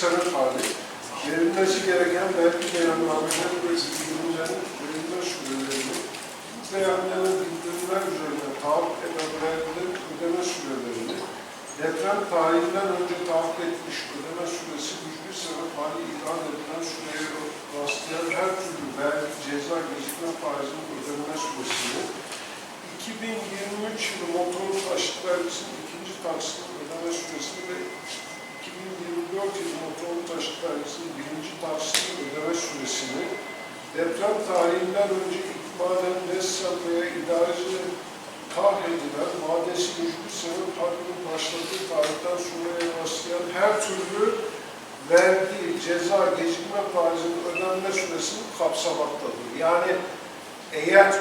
sebep hali, verilmesi gereken vergi beyannameleri ve bildirimlerin verilme sürelerini, beyanların bildirimler üzerine tahakkuk eden vergilerin ödeme sürelerini, deprem tarihinden önce tahakkuk etmiş ödeme süresi hiçbir sebep hali ilan edilen süreye rastlayan her türlü vergi, ceza, gecikme faizinin ödeme süresini, 2023 yılı motorlu taşıt vergisinin ikinci taksitinin ödeme süresini ve 2024 yılı motorlu taşıt vergisinin birinci taksitinin ödeme süresini, deprem tarihinden önce ikmaden ressam veya idareci tahk edilen vadesi mücbir sebep hakkının başladığı tarihten sonra rastlayan her türlü vergi, ceza, gecikme faizinin ödenme süresini kapsamaktadır. Yani eğer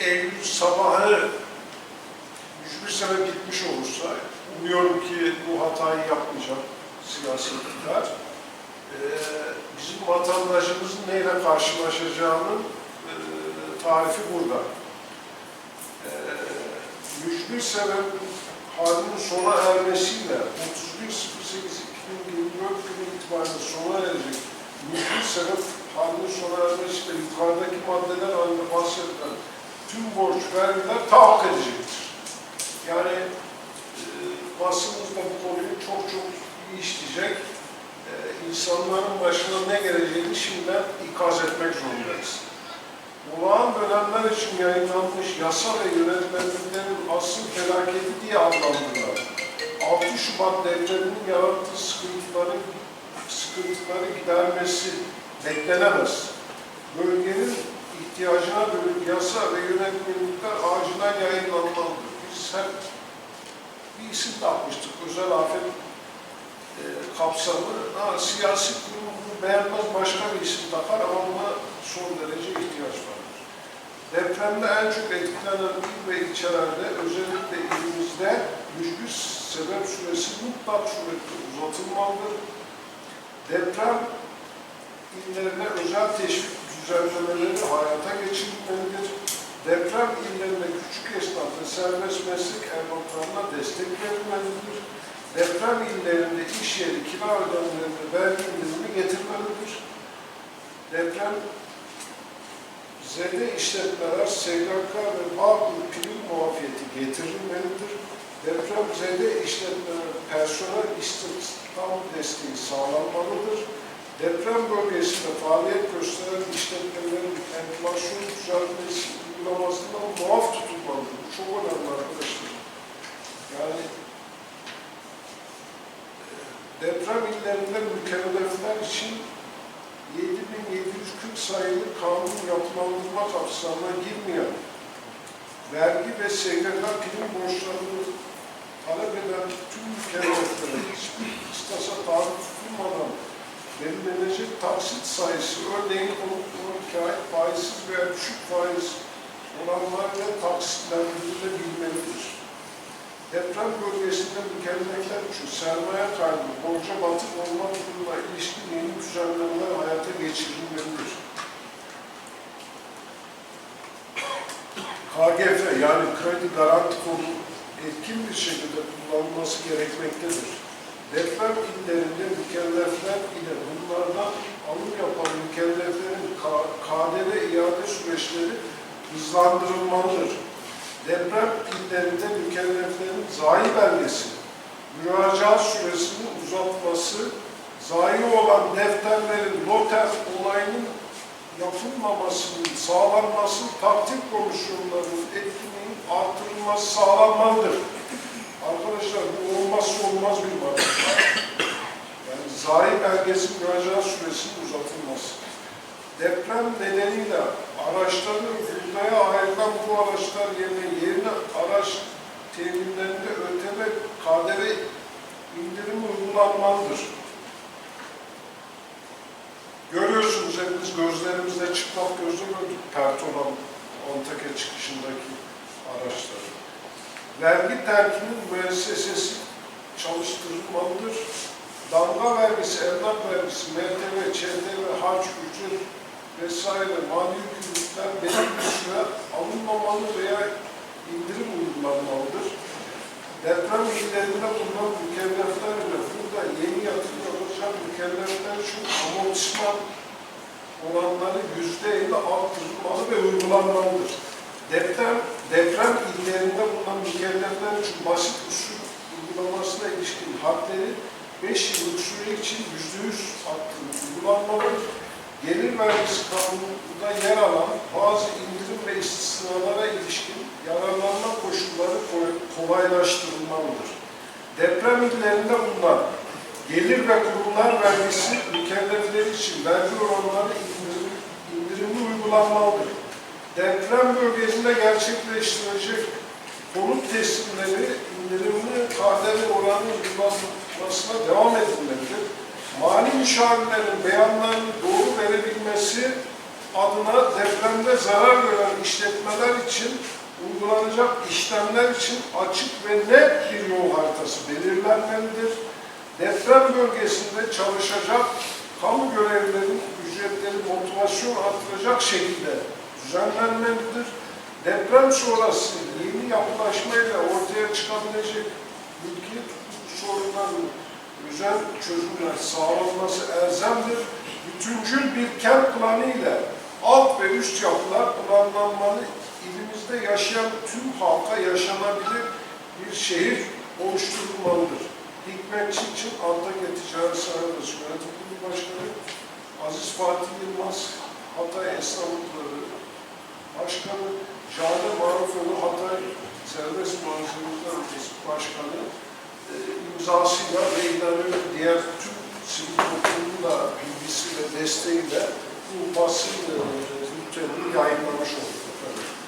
1 Eylül sabahı mücbir sebep gitmiş olursa, umuyorum ki bu hatayı yapmayacak siyasi iktidar, eee, bizim vatandaşımızın neyle karşılaşacağının eee, tarifi burada. Eee mücbir sebep halinin sona ermesiyle 31.08.2024 günü itibariyle sona erecek mücbir sebep halinin sona ermesiyle yukarıdaki maddeler halinde bahsedilen tüm borç vergiler tahakkuk edecektir. Yani e, basınımız da bu konuyu çok çok iyi işleyecek. E, insanların başına ne geleceğini şimdiden ikaz etmek zorundayız. Olağan dönemler için yayınlanmış yasa ve yönetmenliklerin asıl felaketi diye adlandırılan 6 Şubat depreminin yarattığı sıkıntıları, sıkıntıları gidermesi beklenemez. Bölgenin ihtiyacına dönük yasa ve yönetmelikler acilen yayınlanmalıdır. Biz hep bir isim takmıştık, özel afet e, kapsamı. Ha, siyasi kurum beğenmez başka bir isim takar ama buna son derece ihtiyaç vardır. Depremde en çok etkilenen il ve ilçelerde özellikle ilimizde mücbir sebep süresi mutlak surette uzatılmalıdır. Deprem illerine özel teşvik düzenlemeleri hayata geçirilmelidir. Deprem illerine küçük esnaf ve serbest meslek erbaplarına destek verilmelidir. Deprem illerinde iş yeri kira ödemelerinde vergi indirimi getirmelidir. Deprem zede işletmeler SGK ve Bağkur prim muafiyeti getirilmelidir. Deprem zede işletmeler personel istihdam desteği sağlanmalıdır. Deprem bölgesinde faaliyet gösteren işletmelerin enflasyon düzeltmesi uygulamasından muaf tutulmalıdır. Bu çok önemli arkadaşlar. Yani e, deprem illerinde mükellefler için 7740 sayılı kanun yapılandırma kapsamına girmeyen vergi ve SGK prim borçlarını talep eden tüm mükelleflere taksit sayısı, örneğin konut konut ait faizsiz veya düşük faiz oranlarla taksitlendirilebilmelidir. Deprem bölgesinde mükellefler için sermaye kaybı, borca batık olma durumuna ilişkin yeni düzenlemeler hayata geçirilmelidir. KGF yani kredi garanti fonu etkin bir şekilde kullanılması gerekmektedir. Deprem illerinde mükellefler ile bunlardan alım yapan mükelleflerin KDV iade süreçleri hızlandırılmalıdır. Deprem illerinde mükelleflerin zayi belgesi, müracaat süresinin uzatması, zayi olan defterlerin noter olayının yapılmamasının sağlanması, takdir komisyonlarının etkinliğinin artırılması sağlanmalıdır. Arkadaşlar bu olmazsa olmaz bir madde. Yani zayi belgesi müracaat süresinin uzatılması. Deprem nedeniyle araçların hurdaya ayrılan bu araçlar yerine yerine araç teminlerinde ÖTV, KDV indirimi uygulanmalıdır. Görüyorsunuz hepimiz gözlerimizle çıplak gözle gördük pert olan Antakya çıkışındaki araçları. Vergi terkinin müessesesi çalıştırılmalıdır. Damga vergisi, emlak vergisi, MTV, ÇTV, harç, ücret vesaire mali yükümlülükler belirli bir süre alınmamalı veya indirim uygulanmalıdır. Deprem illerinde bulunan mükellefler ile burada yeni mükellemler için amortisman oranları yüzde elli arttırılmalı ve uygulanmalıdır. Deprem, deprem illerinde bulunan mükellefler için basit usul uygulamasına ilişkin hadleri 5 yıllık süre için yüzde yüz arttırılıp uygulanmalı. Gelir vergisi kanununda yer alan bazı indirim ve istisnalara ilişkin yararlanma koşulları kolaylaştırılmalıdır. Deprem illerinde bulunan gelir ve kurumlar vergisi mükellefleri için vergi oranları indirim, indirimli uygulanmalıdır. Deprem bölgesinde gerçekleştirecek konut teslimleri indirimli KDV oranı uygulanmasına devam edilmelidir. Mali müşavirlerin beyanlarını doğru verebilmesi adına depremde zarar gören işletmeler için uygulanacak işlemler için açık ve net bir yol haritası belirlenmelidir. Deprem bölgesinde çalışacak kamu görevlilerinin ücretleri motivasyon artıracak şekilde düzenlenmelidir. Deprem sonrası yeni yapılaşmayla ortaya çıkabilecek mülkiyet sorunlarının özel çözümler sağlanması elzemdir. Bütüncül bir kent planı ile alt ve üst yapılar planlanmalı. İlimizde yaşayan tüm halka yaşanabilir bir şehir oluşturulmalıdır. Hikmetçi için Antakya Ticaret Sanayi Yönetim Kurulu Başkanı Aziz Fatih Yılmaz, Hatay Esnaflıkları Başkanı, Jale Marufoğlu Hatay Serbest Malzemeler Odası Başkanı e, imzasıyla ve inanıyorum diğer tüm sivil toplumun da bilgisi ve desteğiyle bu basın e, bültenini yayınlamış efendim.